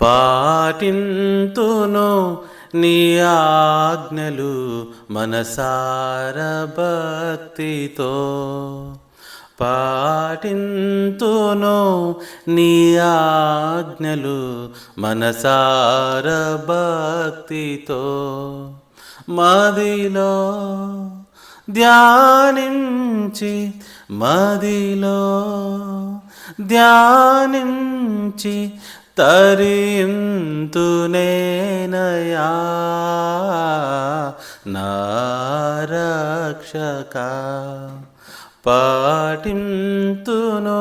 పాటింతును నీ ఆజ్ఞలు మనసార భక్తితో పాటింతును నీ ఆజ్ఞలు మనసార భక్తితో మదిలో ధ్యానించి మదిలో ధ్యానించి తరింతునేనయా నారక్షక పాటింతును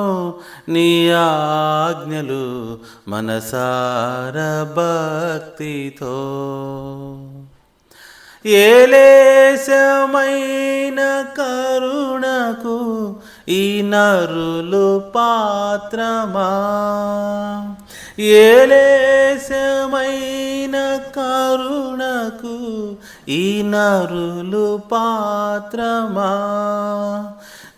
నీ ఆజ్ఞలు మనసార భక్తితో ఏలేశమైన కరుణకు ఈ నరులు పాత్రమా? ఏలేశమైన కరుణకు ఈ నరులు పాత్రమా?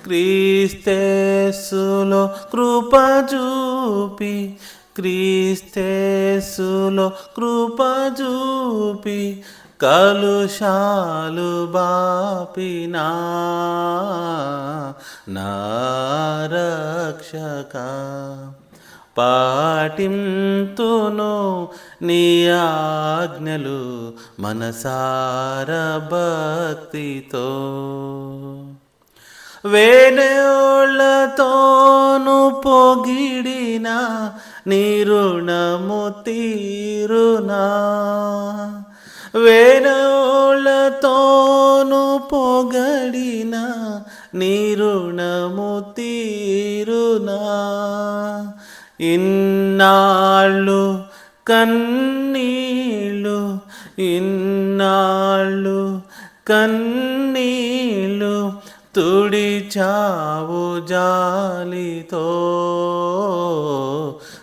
క్రీస్తేసులో కృప చూపి క్రీస్తేసులో కృప చూపి కలుషాలు బాపినా. నారక్షకా పాటింతును నీ ఆజ్ఞలు మనసార భక్తితో వేణోళ్ళతోను పొగిడిన నీరుణము తీరునా. వేణోళ్ళతోను పొగడిన నీరుణము తీరునా. ఇన్నాళ్ళు కన్నీళ్ళు ఇన్నాళ్ళు కన్నీళ్ళు తుడిచావు జాలితో.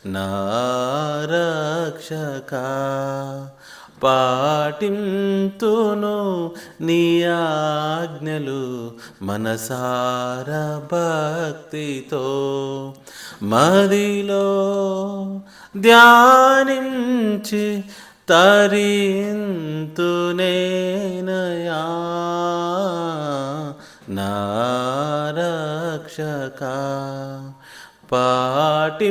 నారక్షక పాటింతును నీ ఆజ్ఞలు మనసార భక్తితో. మదిలో ధ్యానించి తరింతునేనయా నారక్షక పాటింతును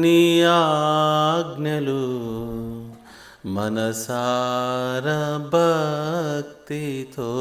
నియాజ్ఞలు మనసార భక్తితో.